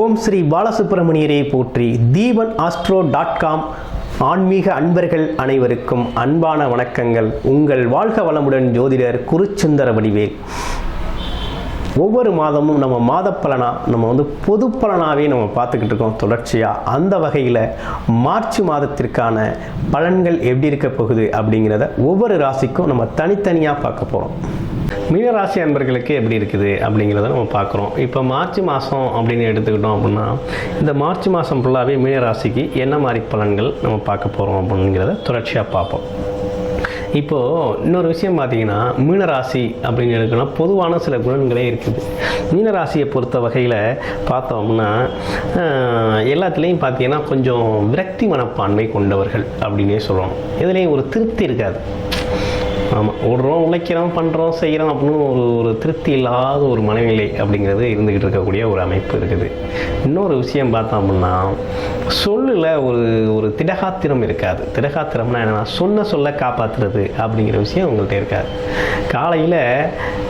ஓம் ஸ்ரீ பாலசுப்பிரமணியரை போற்றி. Deepan astro dot com ஆன்மீக அன்பர்கள் அனைவருக்கும் அன்பான வணக்கங்கள். உங்கள் வாழ்க வளமுடன் ஜோதிடர் குருச்சுந்தர வடிவேல். ஒவ்வொரு மாதமும் நம்ம மாத பலனா நம்ம வந்து பொது பலனாகவே நம்ம பார்த்துக்கிட்டு இருக்கோம் தொடர்ச்சியாக அந்த வகையில் மார்ச் மாதத்திற்கான பலன்கள் எப்படி இருக்க போகுது அப்படிங்கிறத ஒவ்வொரு ராசிக்கும் நம்ம தனித்தனியாக பார்க்க போகிறோம் மீனராசி அன்பர்களுக்கு எப்படி இருக்குது அப்படிங்கிறத நம்ம பார்க்குறோம். இப்போ மார்ச் மாதம் அப்படின்னு எடுத்துக்கிட்டோம் அப்படின்னா இந்த மார்ச் மாதம் ஃபுல்லாகவே மீனராசிக்கு என்ன மாதிரி பலன்கள் நம்ம பார்க்க போகிறோம் அப்படிங்கிறத தொடர்ச்சியாக பார்ப்போம். இப்போது இன்னொரு விஷயம் பார்த்தீங்கன்னா மீனராசி அப்படின்னு எடுக்கணும் பொதுவான சில குணங்களே இருக்குது. மீனராசியை பொறுத்த வகையில் பார்த்தோம்னா எல்லாத்துலேயும் பார்த்தீங்கன்னா கொஞ்சம் விரக்தி மனப்பான்மை கொண்டவர்கள் அப்படின்னே சொல்லணும் இதுலேயும் ஒரு திருப்தி இருக்காது. ஆமாம் ஓடுறோம் உழைக்கிறோம் பண்ணுறோம் செய்கிறோம் அப்படின்னு ஒரு ஒரு திருப்தி இல்லாத ஒரு மனநிலை அப்படிங்கிறது இருந்துக்கிட்டு இருக்கக்கூடிய ஒரு அமைப்பு இருக்குது. இன்னொரு விஷயம் பார்த்தோம் அப்படின்னா சொல்லில் ஒரு ஒரு திடகாத்திரம் இருக்காது. திடகாத்திரம்னா என்னென்னா சொன்ன சொல்ல காப்பாற்றுறது அப்படிங்கிற விஷயம் உங்கள்கிட்ட இருக்காது. காலையில்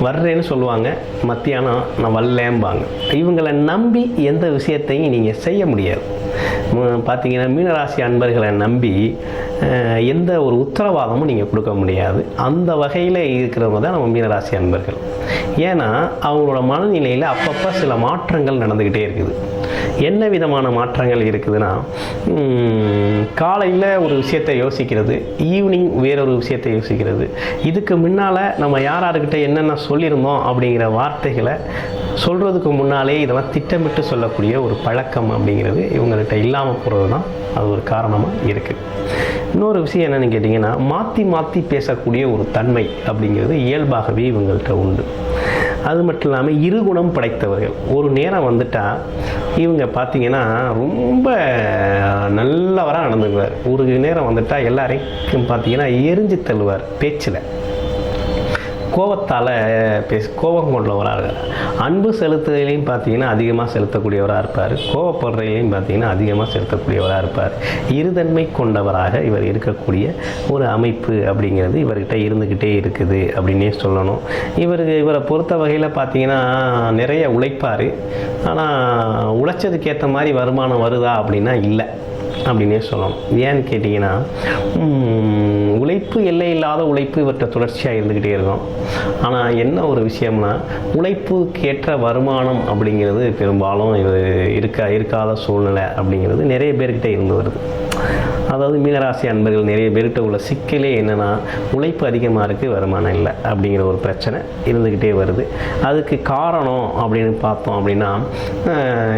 வர்றேன்னு சொல்லுவாங்க மத்தியானம் நான் வரலேம்பாங்க. இவங்களை நம்பி எந்த விஷயத்தையும் நீங்கள் செய்ய முடியாது. பார்த்தீங்கன்னா மீனராசி அன்பர்களை நம்பி எந்த ஒரு உத்தரவாதமும் நீங்கள் கொடுக்க முடியாது. அந்த வகையில் இருக்கிறவங்க தான் நம்ம மீனராசி அன்பர்கள். ஏன்னா அவங்களோட மனநிலையில் அப்பப்போ சில மாற்றங்கள் நடந்துக்கிட்டே இருக்குது. என்ன விதமான மாற்றங்கள் இருக்குதுன்னா காலையில் ஒரு விஷயத்தை யோசிக்கிறது ஈவினிங் வேறொரு விஷயத்தை யோசிக்கிறது. இதுக்கு முன்னால் நம்ம யார் யாருக்கிட்ட என்னென்ன சொல்லியிருந்தோம் அப்படிங்கிற வார்த்தைகளை சொல்கிறதுக்கு முன்னாலே இதெல்லாம் திட்டமிட்டு சொல்லக்கூடிய ஒரு பழக்கம் அப்படிங்கிறது இவங்கள்ட்ட இல்லாமல் போகிறது தான் அது ஒரு காரணமாக இருக்குது இன்னொரு விஷயம் என்னென்னு கேட்டிங்கன்னா மாற்றி மாற்றி பேசக்கூடிய ஒரு தன்மை அப்படிங்கிறது இயல்பாகவே இவங்கள்ட்ட உண்டு. அது மட்டும் இல்லாமல் இருகுணம் படைத்தவர்கள். ஒரு நேரம் வந்துட்டால் இவங்க பார்த்தீங்கன்னா ரொம்ப நல்லவராக நடந்துக்குவார். ஒரு நேரம் வந்துட்டால் எல்லாரையும் பார்த்தீங்கன்னா எரிஞ்சு தள்ளுவார் பேச்சில். கோபத்தால் பேச கோபம் கொண்டவராக இருக்கார். அன்பு செலுத்துதலையும் பார்த்தீங்கன்னா அதிகமாக செலுத்தக்கூடியவராக இருப்பார். கோபப்படுறதுலையும் பார்த்தீங்கன்னா அதிகமாக செலுத்தக்கூடியவராக இருப்பார். இருதன்மை கொண்டவராக இவர் இருக்கக்கூடிய ஒரு அமைப்பு அப்படிங்கிறது இவர்கிட்ட இருந்துக்கிட்டே இருக்குது அப்படின்னே சொல்லணும். இவருக்கு இவரை பொறுத்த வகையில் பார்த்தீங்கன்னா நிறைய உழைப்பார். ஆனால் உழைச்சதுக்கேற்ற மாதிரி வருமானம் வருதா அப்படின்னா இல்லை. அப்படின்னே சொல்லணும். ஏன்னு கேட்டிங்கன்னா உழைப்பு எல்லை இல்லாத உழைப்பு இவற்றை தொடர்ச்சியாக இருந்துக்கிட்டே இருக்கும். ஆனால் என்ன ஒரு விஷயம்னா உழைப்புக்கு ஏற்ற வருமானம் அப்படிங்கிறது பெரும்பாலும் இது இருக்க இருக்காத சூழ்நிலை அப்படிங்கிறது நிறைய பேர்கிட்ட இருந்து வருது. அதாவது மீனராசி அன்பர்கள் நிறைய பேர்கிட்ட உள்ள சிக்கலே என்னென்னா உழைப்பு அதிகமாக இருக்குது வருமானம் இல்லை அப்படிங்கிற ஒரு பிரச்சனை இருந்துக்கிட்டே வருது. அதுக்கு காரணம் அப்படின்னு பார்த்தோம் அப்படின்னா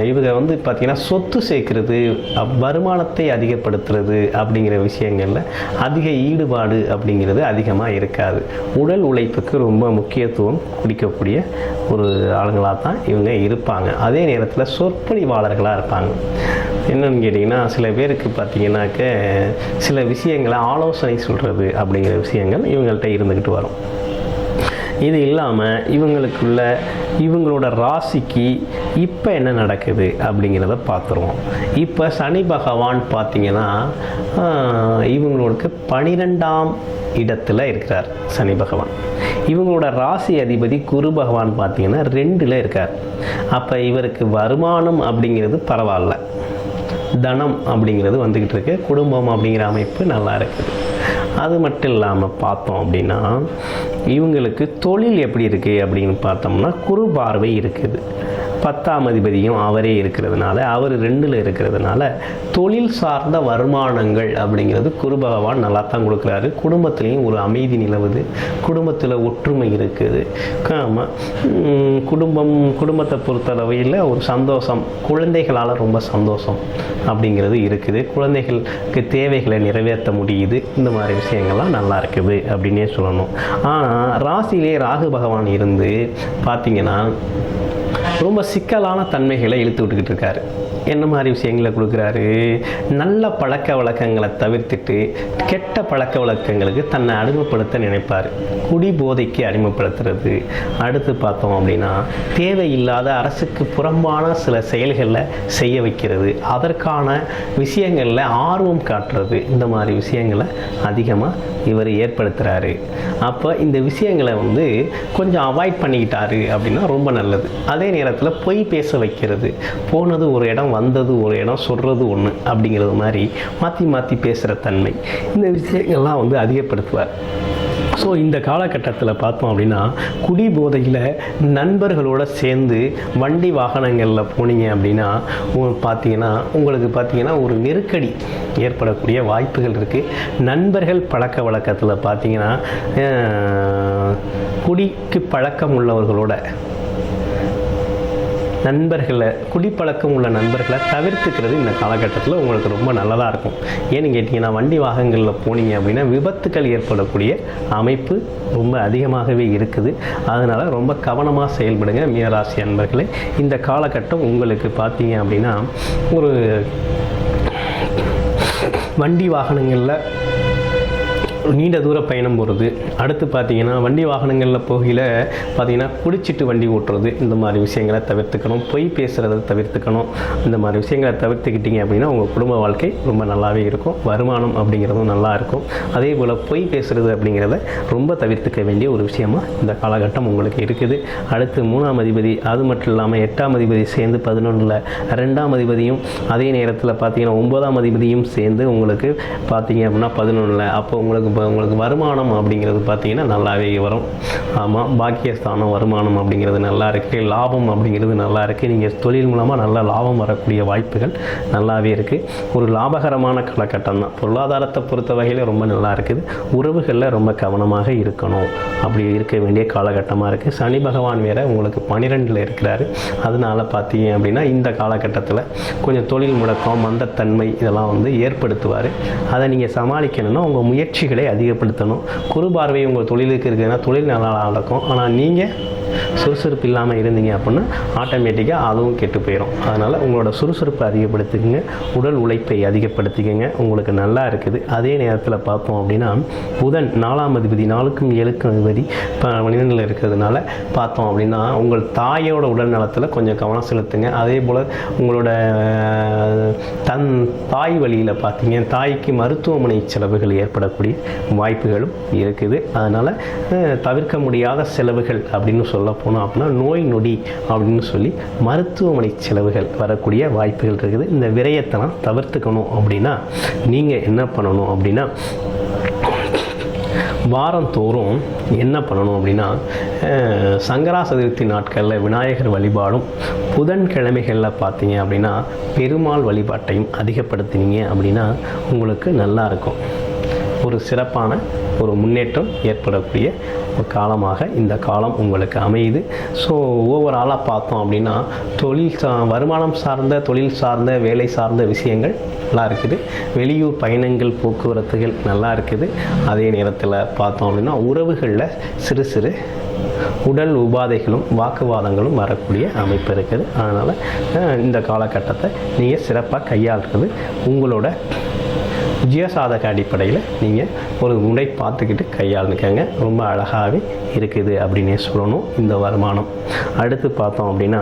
இவங்க வந்து பார்த்திங்கன்னா சொத்து சேர்க்கறது அப்- வருமானத்தை அதிகப்படுத்துறது அப்படிங்கிற விஷயங்களில் அதிக ஈடுபாடு அப்படிங்கிறது அதிகமாக இருக்காது. உடல் உழைப்புக்கு ரொம்ப முக்கியத்துவம் குடிக்கக்கூடிய ஒரு ஆளுங்களாக தான் இவங்க இருப்பாங்க. அதே நேரத்தில் சொற்பொழிவாளர்களாக இருப்பாங்க. என்னென்னு கேட்டிங்கன்னா சில பேருக்கு பார்த்தீங்கன்னாக்க சில விஷயங்களை ஆலோசனை சொல்கிறது அப்படிங்கிற விஷயங்கள் இவங்கள்ட்ட இருந்துக்கிட்டு வரும். இது இல்லாமல் இவங்களுக்குள்ள இவங்களோட ராசிக்கு இப்போ என்ன நடக்குது அப்படிங்கிறத பார்த்துருவோம் இப்போ சனி பகவான் பார்த்தீங்கன்னா ஆஹ், இவங்களுக்கு பனிரெண்டாம் இடத்துல இருக்கிறார் சனி பகவான். இவங்களோட ராசி அதிபதி குரு பகவான் பார்த்தீங்கன்னா ரெண்டில் இருக்கார். அப்போ இவருக்கு வருமானம் அப்படிங்கிறது பரவாயில்ல. தனம் அப்படிங்கிறது வந்துக்கிட்டு இருக்கு. குடும்பம் அப்படிங்கிற அமைப்பு நல்லா இருக்குது அது மட்டும் இல்லாமல் பார்த்தோம் அப்படின்னா இவங்களுக்கு தொழில் எப்படி இருக்குது அப்படின்னு பார்த்தோம்னா குறு பார்வை இருக்குது. பத்தாம் அதிபதியும் அவரே இருக்கிறதுனால அவர் ரெண்டில் இருக்கிறதுனால தொழில் சார்ந்த வருமானங்கள் அப்படிங்கிறது குரு பகவான் நல்லா தான் கொடுக்குறாரு. குடும்பத்துலேயும் ஒரு அமைதி நிலவுது. குடும்பத்தில் ஒற்றுமை இருக்குது. ஆமாம் குடும்பம் குடும்பத்தை பொறுத்தளவையில் ஒரு சந்தோஷம். குழந்தைகளால் ரொம்ப சந்தோஷம் அப்படிங்கிறது இருக்குது. குழந்தைகளுக்கு தேவைகளை நிறைவேற்ற முடியுது. இந்த மாதிரி விஷயங்கள்லாம் நல்லா இருக்குது அப்படின்னே சொல்லணும். ஆனால் ராசியிலே ராகு பகவான் இருந்து பார்த்தீங்கன்னா ரொம்ப சிக்கலான தன்மைகளை இழுத்து விட்டுக்கிட்டு இருக்காரு. என்ன மாதிரி விஷயங்களை கொடுக்குறாரு? நல்ல பழக்க வழக்கங்களை தவிர்த்துட்டு கெட்ட பழக்க வழக்கங்களுக்கு தன்னை அடிமைப்படுத்த நினைப்பார். குடி போதைக்கு அடிமைப்படுத்துறது. அடுத்து பார்த்தோம் அப்படின்னா தேவையில்லாத அரசுக்கு புறம்பான சில செயல்களில் செய்ய வைக்கிறது. அதற்கான விஷயங்களில் ஆர்வம் காட்டுறது. இந்த மாதிரி விஷயங்களை அதிகமாக இவர் ஏற்படுத்துகிறாரு அப்போ இந்த விஷயங்களை வந்து கொஞ்சம் அவாய்ட் பண்ணிக்கிட்டாரு அப்படின்னா ரொம்ப நல்லது. அதே நேரத்தில் பொய் பேச வைக்கிறது. போனது ஒரு இடம் வந்தது ஒரு இடம் சொல்கிறது ஒன்று அப்படிங்கிறது மாதிரி மாற்றி மாற்றி பேசுகிற தன்மை. இந்த விஷயங்கள்லாம் வந்து அதிகப்படுத்துவார். ஸோ இந்த காலகட்டத்தில் பார்த்தோம் அப்படின்னா குடி போதையில் நண்பர்களோட சேர்ந்து வண்டி வாகனங்களில் போனீங்க அப்படின்னா பார்த்தீங்கன்னா உங்களுக்கு பார்த்தீங்கன்னா ஒரு நெருக்கடி ஏற்படக்கூடிய வாய்ப்புகள் இருக்குது நண்பர்கள் பழக்க வழக்கத்தில் பார்த்தீங்கன்னா குடிக்கு பழக்கம் உள்ளவர்களோட நண்பர்களை குடிப்பழக்கம் உள்ள நண்பர்களை தவிர்த்துக்கிறது இந்த காலகட்டத்தில் உங்களுக்கு ரொம்ப நல்லதாக இருக்கும். ஏன்னு கேட்டிங்கன்னா வண்டி வாகனங்களில் போனீங்க அப்படின்னா விபத்துக்கள் ஏற்படக்கூடிய அமைப்பு ரொம்ப அதிகமாகவே இருக்குது. அதனால் ரொம்ப கவனமாக செயல்படுங்க மீனராசி அன்பர்களே. இந்த காலகட்டம் உங்களுக்கு பார்த்தீங்க அப்படின்னா ஒரு வண்டி வாகனங்களில் நீண்ட தூர பயணம் போகிறது அடுத்து பார்த்தீங்கன்னா வண்டி வாகனங்களில் போகையில் பார்த்தீங்கன்னா குடிச்சிட்டு வண்டி ஓட்டுறது. இந்த மாதிரி விஷயங்களை தவிர்த்துக்கணும். பொய் பேசுகிறத தவிர்த்துக்கணும். இந்த மாதிரி விஷயங்களை தவிர்த்துக்கிட்டீங்க அப்படின்னா உங்கள் குடும்ப வாழ்க்கை ரொம்ப நல்லாவே இருக்கும். வருமானம் அப்படிங்கிறதும் நல்லா இருக்கும். அதே போல் பொய் பேசுகிறது அப்படிங்கிறத ரொம்ப தவிர்த்துக்க வேண்டிய ஒரு விஷயமா இந்த காலகட்டம் உங்களுக்கு இருக்குது. அடுத்து மூணாம் அதிபதி அது மட்டும் இல்லாமல் எட்டாம் அதிபதி சேர்ந்து பதினொன்றில் ரெண்டாம் அதிபதியும் அதே நேரத்தில் பார்த்தீங்கன்னா ஒன்பதாம் அதிபதியும் சேர்ந்து உங்களுக்கு பார்த்தீங்க அப்படின்னா பதினொன்றில் அப்போ உங்களுக்கு இப்போ உங்களுக்கு வருமானம் அப்படிங்கிறது பார்த்தீங்கன்னா நல்லாவே வரும். ஆமாம் பாக்கியஸ்தானம் வருமானம் அப்படிங்கிறது நல்லா இருக்குது லாபம் அப்படிங்கிறது நல்லா இருக்குது நீங்கள் தொழில் மூலமாக நல்ல லாபம் வரக்கூடிய வாய்ப்புகள் நல்லாவே இருக்குது ஒரு லாபகரமான காலகட்டம் தான். பொருளாதாரத்தை பொறுத்த வகையில் ரொம்ப நல்லா இருக்குது. உறவுகளில் ரொம்ப கவனமாக இருக்கணும். அப்படி இருக்க வேண்டிய காலகட்டமாக இருக்குது சனி பகவான் வேற உங்களுக்கு பன்னிரெண்டில் இருக்கிறாரு. அதனால பார்த்தீங்க அப்படின்னா இந்த காலகட்டத்தில் கொஞ்சம் தொழில் முடக்கம் மந்தத்தன்மை இதெல்லாம் வந்து ஏற்படுத்துவார். அதை நீங்கள் சமாளிக்கணும்னா உங்கள் முயற்சிகளை அதிகப்படுத்தணும். குறு பார்வை உங்கள் தொழிலுக்கு இருக்குதுன்னா தொழில் நல்லா நடக்கும். ஆனால் நீங்கள் சுறுசுறுப்பு இல்லாமல் இருந்தீங்க அப்படின்னா ஆட்டோமேட்டிக்காக அதுவும் கெட்டு போயிடும் அதனால் உங்களோட சுறுசுறுப்பை அதிகப்படுத்திக்கங்க உடல் உழைப்பை அதிகப்படுத்திக்கங்க. உங்களுக்கு நல்லா இருக்குது. அதே நேரத்தில் பார்த்தோம் அப்படின்னா புதன் நாலாம் அதிபதி நாலுக்கும் ஏழுக்கும் அதிபதி இப்போ மனிதனில் இருக்கிறதுனால பார்த்தோம் அப்படின்னா உங்கள் தாயோட உடல் நலத்தில் கொஞ்சம் கவனம் செலுத்துங்க. அதே போல் உங்களோட தன் தாய் வழியில் பார்த்தீங்க தாய்க்கு மருத்துவமனை செலவுகள் ஏற்படக்கூடிய வாய்ப்புகளும் இருக்குது. அதனால் தவிர்க்க முடியாத செலவுகள் அப்படின்னு சொல்ல போனோம் அப்படின்னா நோய் நொடி அப்படின்னு சொல்லி மருத்துவமனை செலவுகள் வரக்கூடிய வாய்ப்புகள் இருக்குது. இந்த விரயத்தெல்லாம் தவிர்த்துக்கணும் அப்படின்னா நீங்கள் என்ன பண்ணணும் அப்படின்னா வாரந்தோறும் என்ன பண்ணணும் அப்படின்னா அஹ், சங்கரா சதுர்த்தி நாட்களில் விநாயகர் வழிபாடும் புதன்கிழமைகளில் பார்த்தீங்க அப்படின்னா பெருமாள் வழிபாட்டையும் அதிகப்படுத்தினீங்க அப்படின்னா உங்களுக்கு நல்லா இருக்கும். ஒரு சிறப்பான ஒரு முன்னேற்றம் ஏற்படக்கூடிய ஒரு காலமாக இந்த காலம் உங்களுக்கு அமையுது. ஸோ ஓவராலாக பார்த்தோம் அப்படின்னா தொழில் சா வருமானம் சார்ந்த தொழில் சார்ந்த வேலை சார்ந்த விஷயங்கள் நல்லா இருக்குது. வெளியூர் பயணங்கள் போக்குவரத்துகள் நல்லா இருக்குது. அதே நேரத்தில் பார்த்தோம் அப்படின்னா உறவுகளில் சிறு சிறு உடல் உபாதைகளும் வாக்குவாதங்களும் வரக்கூடிய அமைப்பு இருக்குது. அதனால் இந்த காலகட்டத்தை நீங்கள் சிறப்பாக கையாளுறது உங்களோட ஜியசாதக அடிப்படையில் நீங்கள் ஒரு முறை பார்த்துக்கிட்டு கையாளுக்கங்க ரொம்ப அழகாகவே இருக்குது அப்படின்னே சொல்லணும் இந்த வருமானம். அடுத்து பார்த்தோம் அப்படின்னா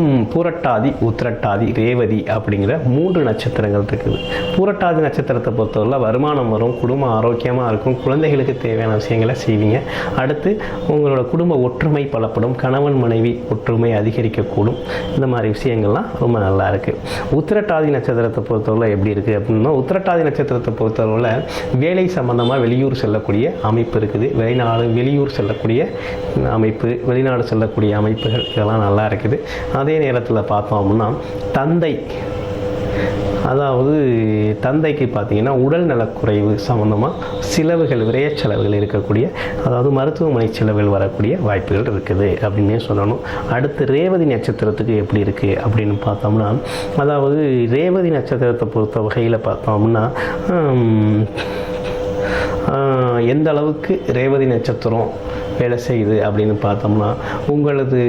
ம், பூரட்டாதி உத்திரட்டாதி ரேவதி அப்படிங்கிற மூன்று நட்சத்திரங்கள் இருக்குது. பூரட்டாதி நட்சத்திரத்தை பொறுத்தவரை வருமானம் வரும் குடும்பம் ஆரோக்கியமாக இருக்கும் குழந்தைகளுக்கு தேவையான விஷயங்களை செய்வீங்க. அடுத்து உங்களோட குடும்ப ஒற்றுமை பலப்படும் கணவன் மனைவி ஒற்றுமை அதிகரிக்கக்கூடும். இந்த மாதிரி விஷயங்கள்லாம் ரொம்ப நல்லா இருக்குது உத்திரட்டாதி நட்சத்திரத்தை பொறுத்தவரை எப்படி இருக்குது அப்படின்னா உத்திரட்டாதி நட்சத்திரத்தை பொறுத்தளவில் வேலை சம்பந்தமாக வெளியூர் செல்லக்கூடிய அமைப்பு இருக்குது. வெளிநாடு வெளியூர் செல்லக்கூடிய அமைப்பு வெளிநாடு செல்லக்கூடிய அமைப்புகள் இதெல்லாம் நல்லா இருக்குது. அதே நேரத்தில் பார்த்தோம் அப்படின்னா தந்தை அதாவது தந்தைக்கு பார்த்தீங்கன்னா உடல் நலக்குறைவு சம்மந்தமாக செலவுகள் விரைய செலவுகள் இருக்கக்கூடிய அதாவது மருத்துவமனை செலவுகள் வரக்கூடிய வாய்ப்புகள் இருக்குது அப்படின்னே சொல்லணும். அடுத்து ரேவதி நட்சத்திரத்துக்கு எப்படி இருக்குது அப்படின்னு பார்த்தோம்னா அதாவது ரேவதி நட்சத்திரத்தை பொறுத்த வகையில் பார்த்தோம்னா எந்த அளவுக்கு ரேவதி நட்சத்திரம் வேலை செய்யுது அப்படின்னு பார்த்தோம்னா உங்களது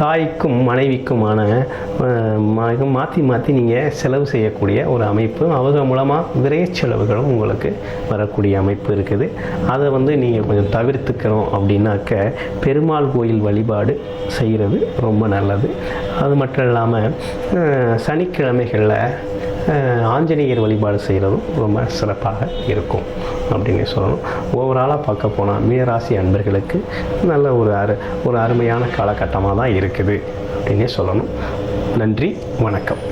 தாய்க்கும் மனைவிக்குமான மாற்றி மாற்றி நீங்கள் செலவு செய்யக்கூடிய ஒரு அமைப்பு. அவங்க மூலமாக விரைய செலவுகளும் உங்களுக்கு வரக்கூடிய அமைப்பு இருக்குது. அதை வந்து நீங்கள் கொஞ்சம் தவிர்த்துக்கணும் அப்படின்னாக்க பெருமாள் கோயில் வழிபாடு செய்கிறது ரொம்ப நல்லது. அது மட்டும் இல்லாமல் சனிக்கிழமைகளில் ஆஞ்சநேயர் வழிபாடு செய்கிறதும் ரொம்ப சிறப்பாக இருக்கும் அப்படின்னு சொல்லணும். ஓவராலாக பார்க்க போனால் மீனராசி அன்பர்களுக்கு நல்ல ஒரு அரு ஒரு அருமையான காலகட்டமாக தான் இருக்குது அப்படின்னே சொல்லணும். நன்றி வணக்கம்.